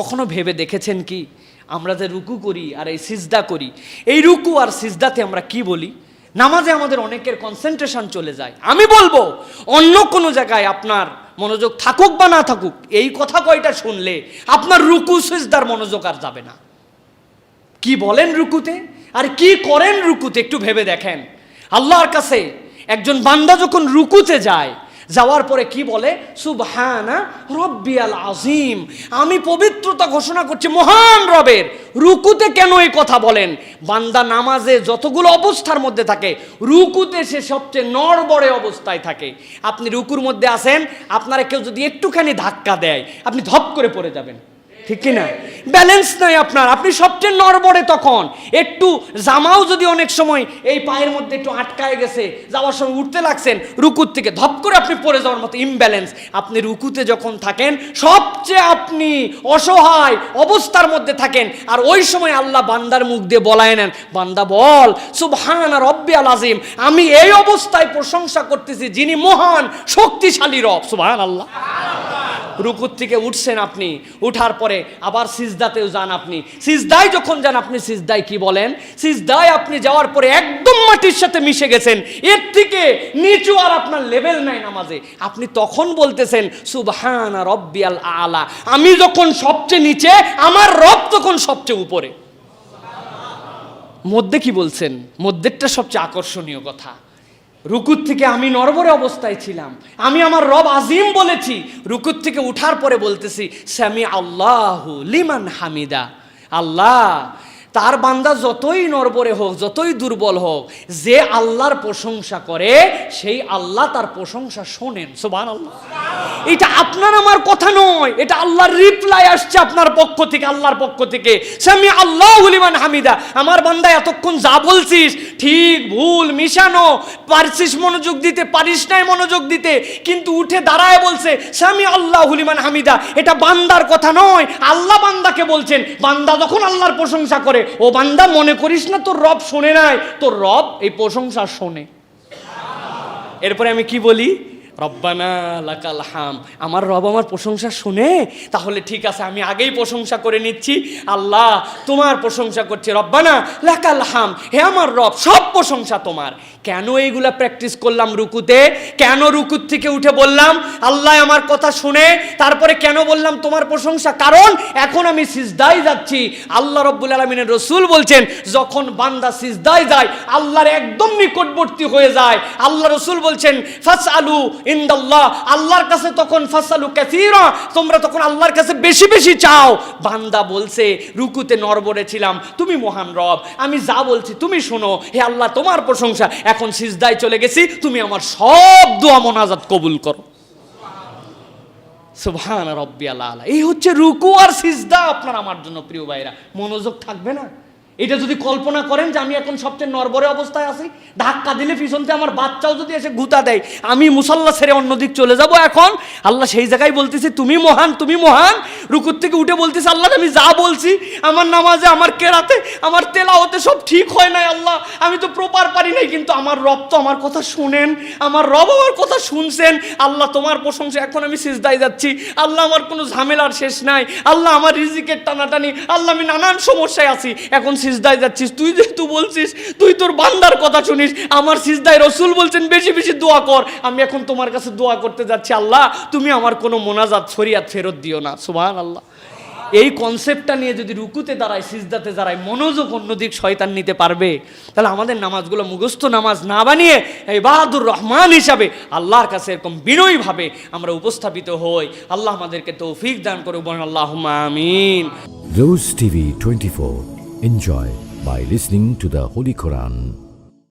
কখনো ভেবে দেখেছেন কি? আমরা যে রুকু করি আর এই সিজদা করি, এই রুকু আর সিজদাতে আমরা কি বলি? নামাজে আমাদের অনেকের কনসেন্ট্রেশন চলে যায়। আমি বলব, অন্য কোনো জায়গায় আপনার মনোযোগ থাকুক বা না থাকুক, এই কথা কয়টা শুনলে আপনার রুকু সিজদার মনোযোগ আর যাবে না। কি বলেন রুকুতে? আর কি করেন রুকুতে? একটু ভেবে দেখেন। আল্লাহর কাছে একজন বান্দা যখন রুকুতে যায় যাওয়ার পরে কি বলে? সুবহানা রব্বিয়াল আজিম আমি পবিত্রতা ঘোষণা করছি মহান রবের। রুকুতে কেন এই কথা বলেন? বান্দা নামাজে যতগুলো অবস্থার মধ্যে থাকে, রুকুতে সে সবচেয়ে নড়বড়ে অবস্থায় থাকে। আপনি রুকুর মধ্যে আসেন আপনারা কেউ যদি একটুখানি ধাক্কা দেয়, আপনি ধপ করে পড়ে যাবেন। ঠিক কি না ব্যালেন্স নাই আপনার। আপনি সবচেয়ে নড়বড়ে তখন। একটু জামাও যদি অনেক সময় এই পায়ের মধ্যে একটু আটকায় গেছে, যাওয়ার সময় উঠতে লাগছেন, রুকুর থেকে ধপ করে আপনি পড়ে যাওয়ার মতো ইমব্যালেন্স আপনি রুকুতে যখন থাকেন, সবচেয়ে আপনি অসহায় অবস্থার মধ্যে থাকেন। আর ওই সময় আল্লাহ বান্দার মুখ দিয়ে বলায় নেন, বান্দা বল, সুবহান আর রব্বি আল আজিম, আমি এই অবস্থায় প্রশংসা করতেছি যিনি মহান, শক্তিশালী রব। সুবহান আল্লাহ রুকুর থেকে উঠছেন আপনি, উঠার পরে আবার সিজদাতেও যান আপনি। সিজদায় যখন যান, আপনি সিজদায় কি বলেন? সিজদায় আপনি যাওয়ার পরে একদম মাটির সাথে মিশে গেছেন। এর থেকে নিচু আর আপনার লেভেল নাই নামাজে। আপনি তখন বলতেছেন, সুবহান রব্বিয়াল আলা। আমি যখন সবচেয়ে নিচে, আমার রব তখন সবচেয়ে উপরে। মধ্যে কি বলছেন? মধ্যেরটা সবচেয়ে আকর্ষণীয় কথা। রুকুর থেকে আমি নরবরে অবস্থায় ছিলাম। আমি আমার রব আজিম বলেছি, রুকুর থেকে উঠার পরে বলতেছি স্যামি আল্লাহ লিমান হামিদা। আল্লাহ, তার বান্দা যতই নরবরে হোক, যতই দুর্বল হোক, যে আল্লাহর প্রশংসা করে, সেই আল্লাহ তার প্রশংসা শোনেন। সোবান আল্লাহ এটা আপনার আমার কথা নয়, এটা আল্লাহর রিপ্লাই আসছে আপনার পক্ষ থেকে, আল্লাহর পক্ষ থেকে। স্বামী আল্লাহ হুলিমান হামিদা। আমার বান্দা, এতক্ষণ যা বলছিস ঠিক ভুল, মিশানো। পারছিস মনোযোগ দিতে, পারিস নাই মনোযোগ দিতে, কিন্তু উঠে দাঁড়ায় বলছে স্বামী আল্লাহ হুলিমান হামিদা। এটা বান্দার কথা নয়, আল্লাহ বান্দাকে বলছেন। বান্দা যখন আল্লাহর প্রশংসা করে, ও বান্দা, মনে করিস না তোর রব শোনে নাই? তোর রব এই প্রশংসা শোনে। এরপরে আমি কি বলি? রব্বানা লাকাল হাম। আমার রব আমার প্রশংসা শুনে, তাহলে ঠিক আছে, আমি আগেই প্রশংসা করে নিচ্ছি। আল্লাহ, তোমার প্রশংসা করছে, রব্বানা লাকাল হাম। হে আমার রব, সব প্রশংসা তোমার। কেন এইগুলা প্র্যাকটিস করলাম রুকুতে? কেন রুকুর থেকে উঠে বললাম, আল্লাহ আমার কথা শুনে, তারপরে কেন বললাম তোমার প্রশংসা? কারণ এখন আমি সিজদাই যাচ্ছি। আল্লাহ রব্বুল আলমিনের রসুল বলছেন, যখন বান্দা সিজদাই যায়, আল্লাহর একদম নিকটবর্তী হয়ে যায়। আল্লাহ রসুল বলছেন ফাস আলু ইন্দাল্লাহ, আল্লাহর কাছে তখন ফাসালু কাসীরা, তোমরা তখন আল্লাহর কাছে বেশি বেশি চাও। বান্দা বলছে, রুকুতে নরবরে ছিলাম তুমি মহান রব, আমি যা বলছি তুমি শোনো, হে আল্লাহ তোমার প্রশংসা, এখন সিজদায় চলে গেছি, তুমি আমার সব দোয়া মোনাজাত কবুল করো। সুবহান রব্বি আল্লাহ এই হচ্ছে রুকু আর সিজদা আপনার আমার জন্য প্রিয় ভাইরা। মনোযোগ থাকবে না? এটা যদি কল্পনা করেন যে আমি এখন সবচেয়ে নরবরে অবস্থায় আছি, ধাক্কা দিলে পিছনতে আমার বাচ্চাও যদি এসে গুতা দেয়, আমি মুসাল্লা ছেড়ে অন্যদিক চলে যাব এখন? আল্লাহ সেই জায়গায় বলতেছি, তুমি মহান তুমি মহান। রুকুর থেকে উঠে বলতেছি, আল্লাহ, আমি যা বলছি, আমার নামাজে, আমার কেরাতে, আমার তেলা তেলাওতে সব ঠিক হয় নাই আল্লাহ। আমি তো প্রপার পারি নাই, কিন্তু আমার রব তো আমার কথা শুনেন, আমার রব আমার কথা শুনছেন। আল্লাহ তোমার প্রশংসা, এখন আমি সিজদায় যাচ্ছি। আল্লাহ আমার কোনো ঝামেলার শেষ নাই। আল্লাহ আমার রিজিকের টানাটানি, আল্লাহ আমি নানান সমস্যায় আছি। এখন সিজদায় যাচ্ছিস, তুই যেহেতু বলছিস, তুই তোর বান্দার কথা শুনিস, আমার সিজদায় রসুল বলছেন, বেশি বেশি দোয়া কর। আমি এখন তোমার কাছে দোয়া করতে যাচ্ছি, আল্লাহ, তুমি আমার কোনো মোনাজাত, শরিয়াত ফেরত দিও না। সুবহান আল্লাহ এই কনসেপ্টটা নিয়ে যদি রুকুতে দাঁড়ায়, সিজদাতে দাঁড়ায়, মনোযোগ অন্যদিক শয়তান নিতে পারবে, তাহলে আমাদের নামাজগুলো মুখস্থ নামাজ না বানিয়ে বাহাদুর রহমান হিসাবে আল্লাহর কাছে এরকম বিনয়ীভাবে আমরা উপস্থাপিত হই। আল্লাহ আমাদেরকে তৌফিক দান করুক, বলেন আল্লাহ আমিন। Rose TV 24. Enjoy by listening to the Holy Quran.